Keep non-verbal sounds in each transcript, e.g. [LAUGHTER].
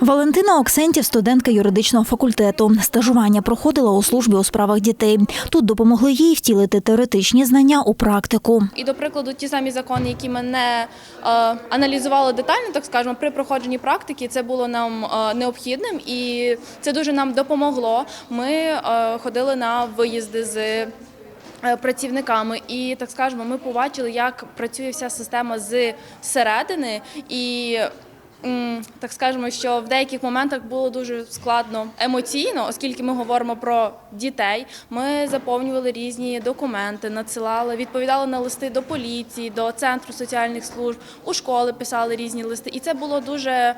Валентина Оксентів, студентка юридичного факультету. Стажування проходила у службі у справах дітей. Тут допомогли їй втілити теоретичні знання у практику. І до прикладу, ті самі закони, які ми не е, аналізували детально, так скажемо, при проходженні практики, це було нам е, необхідним, і це дуже нам допомогло. Ми е, ходили на виїзди з. е, Працівниками, і так скажемо, ми побачили, як працює вся система з середини, і так скажемо, що в деяких моментах було дуже складно емоційно, оскільки ми говоримо про дітей. Ми заповнювали різні документи, надсилали, відповідали на листи до поліції, до центру соціальних служб, у школи писали різні листи, і це було дуже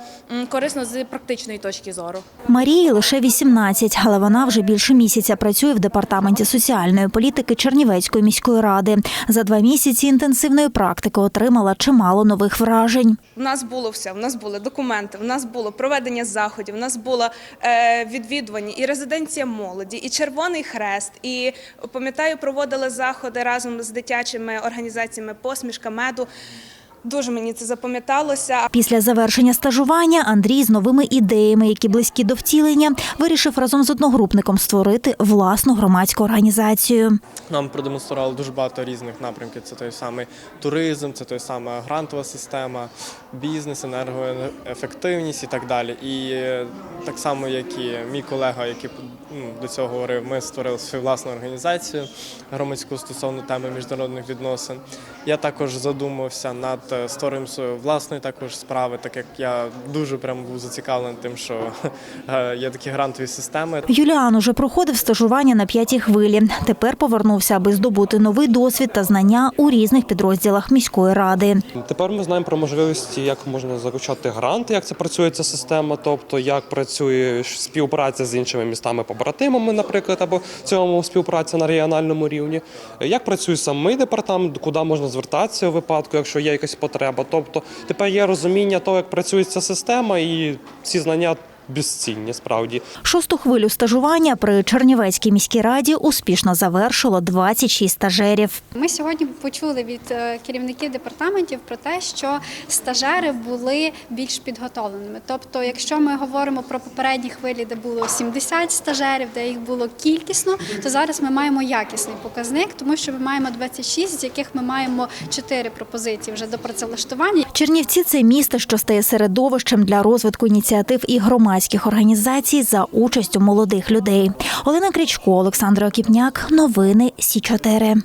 корисно з практичної точки зору. Марії лише 18, але вона вже більше місяця працює в департаменті соціальної політики Чернівецької міської ради. За два місяці інтенсивної практики отримала чимало нових вражень. У нас було все. У нас були документи, у нас було проведення заходів, у нас було е, відвідування і резиденція молоді, і Червоний Хрест. І пам'ятаю, проводили заходи разом з дитячими організаціями Посмішка меду. Дуже мені це запам'яталося. Після завершення стажування Андрій з новими ідеями, які близькі до втілення, вирішив разом з одногрупником створити власну громадську організацію. Нам продемонстрували дуже багато різних напрямків. Це той самий туризм, це той сама грантова система, бізнес, енергоефективність і так далі. І е, так само, як і мій колега, який ну, до цього говорив, ми створили свою власну організацію громадську стосовно теми міжнародних відносин. Я також задумався над е, створенням своєї власної також справи, так як я дуже прям був зацікавлений тим, що [LAUGHS] е, є такі грантові системи. Юліан уже проходив стажування на п'ятій хвилі. Тепер повернувся, аби здобути новий досвід та знання у різних підрозділах міської ради. Тепер ми знаємо про можливості, як можна залучати гранти, як це працює ця система, тобто як працює співпраця з іншими містами побратимами, наприклад, або в цьому співпраця на регіональному рівні. Як працює самий департамент, куди можна звертатися у випадку, якщо є якась потреба. Тобто тепер є розуміння того, як працює ця система, і ці знання безцінні справді. Шосту хвилю стажування при Чернівецькій міській раді успішно завершило 26 стажерів. Ми сьогодні почули від е, керівників департаментів про те, що стажери були більш підготовленими. Тобто, якщо ми говоримо про попередні хвилі, де було 70 стажерів, де їх було кількісно, то зараз ми маємо якісний показник, тому що ми маємо 26, з яких ми маємо 4 пропозиції вже до працевлаштування. Чернівці це місто, що стає середовищем для розвитку ініціатив і громадських організацій за участю молодих людей. Олена Крічко, Олександр Окіпняк. Новини Сі 4